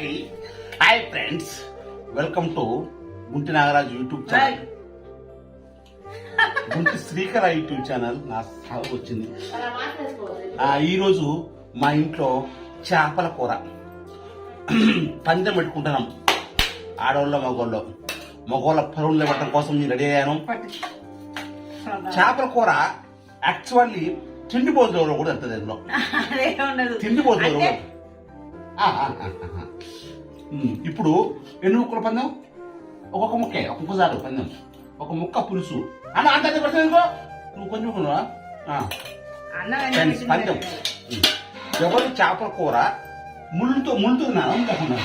Hi hi friends welcome to Gunti Nagaraju YouTube channel Gunti Srikara YouTube channel నా సాగు వచ్చింది. ఈరోజు మా ఇంట్లో చేపల కూర. పందెం పెట్టుకుంటున్నాం. ఆడవాళ్ళ మగవాళ్ళు మగవాళ్ళ పరువులు ఇవ్వడం కోసం నేను రెడీ అయ్యాను. చేపల కూర యాక్చువల్లీ తిండి భోజనంలో కూడా ఎంత ఇందులో తిండి భోజనంలో ఇప్పుడు ఎన్ని ముక్కల పందెం? ఒక్కొక్క ముక్కే ఒక్కొక్క చాలు పందెం. ఒక ముక్క పులుసు. అన్న అంత పెడతావు ఇంకో నువ్వు కొంచెం ఫ్రెండ్స్ పందెం. ఎవరు చేపల కూర ముళ్ళుతో ముళ్ళుతో తిన్నాను కాకుండా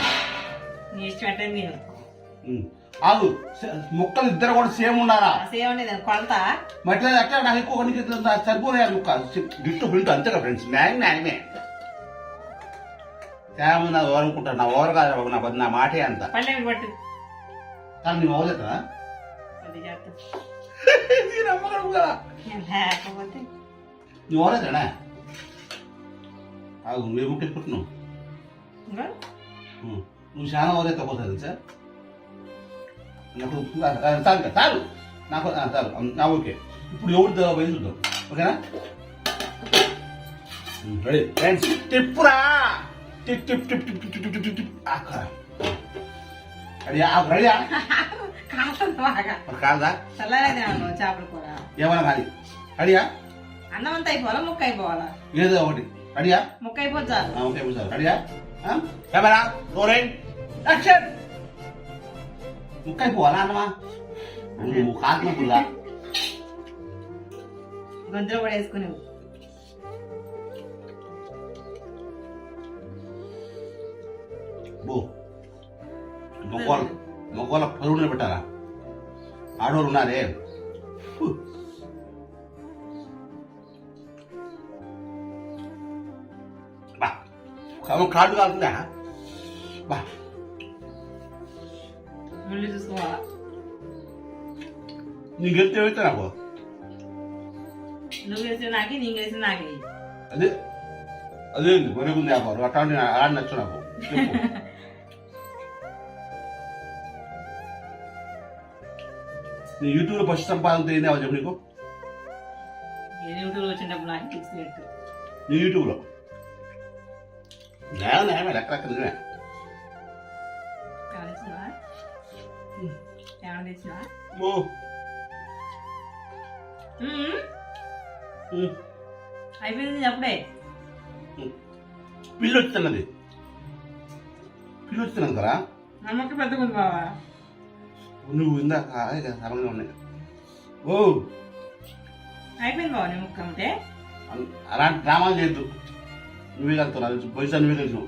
నీ ఇష్టం అంటే నేను. ఆగు. స- ముక్కలు ఇద్దరు కూడా సేమ్ ఉండేది కొలత మట్లా అట్లా నాకు ఎక్కువ సరిపోయారు ముక్క? గిట్టు బిల్టు అంతేగా ఫ్రెండ్స్. న్యాయం న్యాయమే ಆ ನಾನು ಓರ್ ಅಂತ ನಾನು ಓರ್ ಬಂದ ನಾ ಅಂತ. ಪಲ್ಲೆ ಬಿಟ್ಟು ತನ್ನೆ ಓದಿತಾ ಬಂದಿ ಜಾತ್ರೆ ನೀರ ಮಗರುಗಳೆ ಎಲ್ಲಕಂತೆ ಜೋರನೇ ಆ ಶಾನ ಓರೆ ತಗೋತಿದಿ ಸರ್. ಯಾಕೂ ತಾನ ಕ サル ನಾನು ತಲು ನಾನು ಓಕೆ. ಇಪ್ಪು ಎೌರ್ ದ ಬೈಸುದು ಓಕೆನಾ? Ready friends ಟಿಪ್ರಾ tip tip tip tip tip tip tip tip. అక్కడ రెడీయా రెడీయా కాస్త బాగా మరి కాదా చల్లలేదు చేపల కూర. ఏమన్నా కానీ రెడీయా అన్నం అంతా అయిపోవాలా ముక్క అయిపోవాలా? ఏదో ఒకటి. రెడీయా ముక్క అయిపోద్ది చాలు. ఆ, ఓకే సార్ రెడీయా కెమెరా రోలింగ్ యాక్షన్! ముక్కై పోవాలా అన్నమా? నువ్వు కాకిన పుల్లా. గొంతులో కూడా వేసుకుని బో మొగ్గోళ్ళ మొగ్గోళ్ళ పరువులు పెట్టారా ఆడవాళ్ళు ఉన్నారే. బా కమ కాళ్ళు కాకుండా బా. చూసుకోవాలా? నీకు వెళ్తే నాకు? నువ్వు వేసి నాకి నీకు వేసి నాకి. అదే అదే మరుగుంది వ్యాపారం అట్లాంటి ఆడ నచ్చు నాకు. నీ యూట్యూబ్ ఫస్ట్ సంపాదనతో ఏంది అవ్వ చెప్పు నీకు? నీ యూట్యూబ్లో? నేల నేమే లెక్క లెక్క నిజమే ఓ. అయిపోయింది అప్పుడే. పిల్లు వచ్చింది పిల్లు వచ్చింది కదా నమ్మకం పెద్దగా బావా. నువ్వు ఇందాక సరంగా ఉన్నాయి. ఓ! అయిపోయింది బావ నీ ముక్క అంటే అలాంటి డ్రామాలు చేయొద్దు. నువ్వే కలుగుతున్నావు పైసా నువ్వే తెలుసు.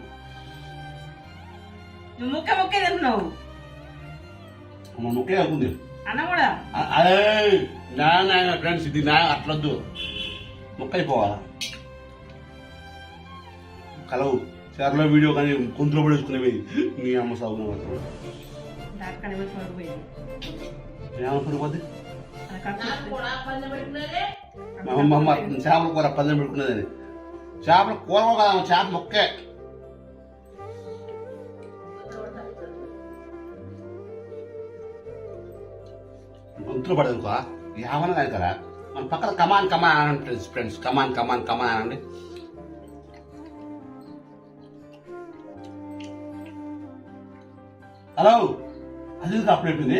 నువ్వు ముక్క ముక్కే తింటున్నావు అమ్మ ముక్కే అవుతుంది అన్న కూడా? అదే నాయన ఫ్రెండ్స్ ఇది నా అట్లొద్దు. ముక్క అయిపోవాలా కలవు. చీరలో వీడియో కానీ గొంతులో పడేసుకునేవి నీ అమ్మ సాగు చేపల కూర పల్లెం పెట్టుకున్నదని. చేపల కూర కదా చేప మొక్కే. గొంతులు పడదు ఏమన్నా కాదు కదా? మన పక్కన కమాన్ కమాన్ అని friends friends come on come on come on అనండి హలో? అది అప్పుడైపోయింది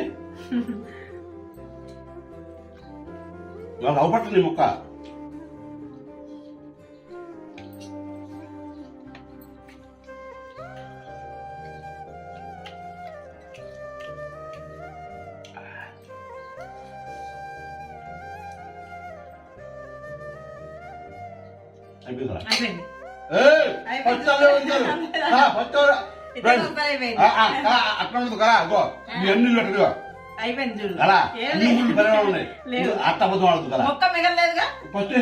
నాకు అవపట్టని మొక్క. అయిపోయిందా? అయిపోయింది. పట్టాలే ఉంటారు పట్టారా కదా అన్ని అత్త కదా? ఫస్ట్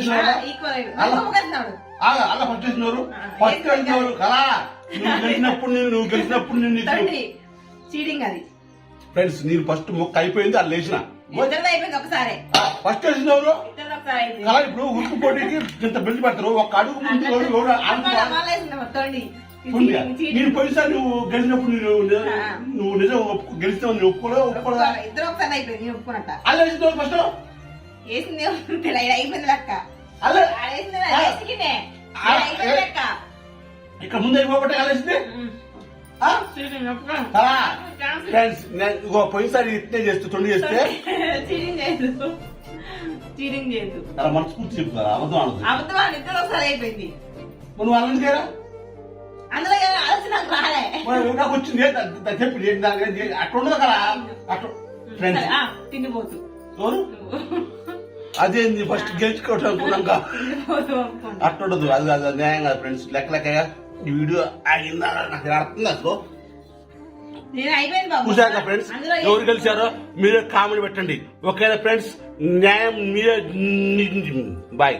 ఫస్ట్ గెలిచినప్పుడు నువ్వు గెలిచినప్పుడు ఫ్రెండ్స్ నేను ఫస్ట్ మొక్క అయిపోయింది అది లేచిన. ఫస్ట్ వేసినవారు కళ ఇప్పుడు ఉక్కు పోటీకి ఇంత బిల్డ్ పెడతారు. ఒక అడుగు ముందు వేసింది చీటింగ్. నేను నువ్వు గెలిచినప్పుడు నువ్వు. నువ్వు నిజం ఒప్పు- గెలిస్తావు నువ్వు ఒప్పుకోలే. ఇద్దరు ఒకసారి అయిపోయింది నేను ఒప్పుకున్నట్ట అల్ల వేసిన ఫస్ట్? వేసింది అయిపోయింది లెక్క. అల్ల వేసింది ఇక్కడ ముందు అయిపోబట్టే నేను ఇగో పోయినసారి ఇట్నే చేస్తూ తొండి చేస్తే? అలా మనస్ఫూర్తి కదా అబద్ధం అబద్ధం ఇద్దరు ఒకసారి అయిపోయింది. మరి నువ్వు కదా అందులో ఆలోచన నాకు రాలే. నాకు వచ్చింది చెప్పి కదా. అట్లా ఫ్రెండ్స్ తిండిపోతు. అదేంది ఫస్ట్ గెలుచుకోవటం అనుకున్నాక ఉండదు. అది కాదు న్యాయం కాదు ఫ్రెండ్స్ లెక్క లెక్కగా ఈ వీడియో ఆగిందా? నాకు అర్థం అసలు బాబు. చూసాక ఫ్రెండ్స్ ఎవరు గెలిచారో మీరే కామెంట్ పెట్టండి. ఓకేనా ఫ్రెండ్స్ న్యాయం మీరే బాయ్.